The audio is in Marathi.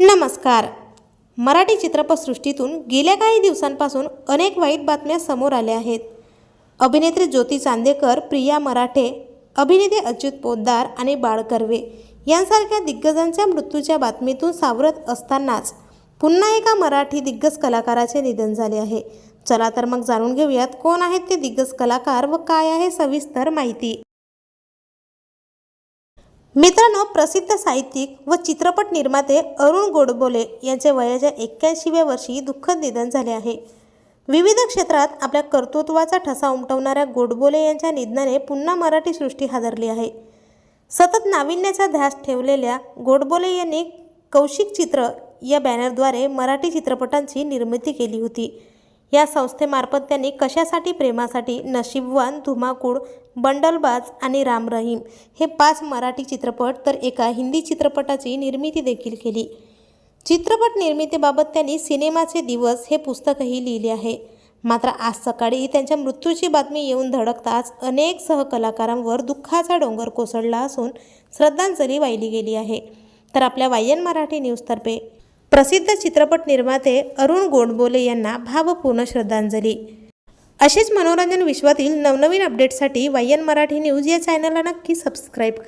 नमस्कार. मराठी चित्रपटसृष्टीतून गेल्या काही दिवसांपासून अनेक वाईट बातम्या समोर आल्या आहेत. अभिनेत्री ज्योती चांदेकर प्रिया मराठे अभिनेते अच्युत पोद्दार आणि बाळ कर्वे यांसारख्या दिग्गजांच्या मृत्यूच्या बातमीतून सावरत असतानाच पुन्हा एका मराठी दिग्गज कलाकाराचे निधन झाले आहे. चला तर मग जाणून घेऊयात कोण आहेत ते दिग्गज कलाकार व काय आहे सविस्तर माहिती. मित्रांनो प्रसिद्ध साहित्यिक व चित्रपट निर्माते अरुण गोडबोले यांचे वयाच्या एक्क्याऐंशीव्या वर्षी दुःखद निधन झाले आहे. विविध क्षेत्रात आपल्या कर्तृत्वाचा ठसा उमटवणाऱ्या गोडबोले यांच्या निधनाने पुन्हा मराठी सृष्टी हादरली आहे. सतत नाविन्याचा ध्यास ठेवलेल्या गोडबोले यांनी कौशिक चित्र या बॅनरद्वारे मराठी चित्रपटांची निर्मिती केली होती. या संस्थेमार्फत त्यांनी कशासाठी प्रेमासाठी नशीबवान धुमाकूळ बंडलबाज आणि राम रहीम हे पाच मराठी चित्रपट तर एका हिंदी चित्रपटाची निर्मिती देखील केली. चित्रपट निर्मितीबाबत त्यांनी सिनेमाचे दिवस हे पुस्तकही लिहिले आहे. मात्र आज सकाळी त्यांच्या मृत्यूची बातमी येऊन धडकताच अनेक सहकलाकारांवर दुःखाचा डोंगर कोसळला असून श्रद्धांजली वाहिली गेली आहे. तर आपल्या वायन मराठी न्यूजतर्फे प्रसिद्ध चित्रपट निर्माते अरुण गोडबोले यांना भावपूर्ण श्रद्धांजली. असेच मनोरंजन विश्वातील नवनवीन अपडेट्ससाठी वायन मराठी न्यूज या चॅनलला नक्की सबस्क्राईब करा.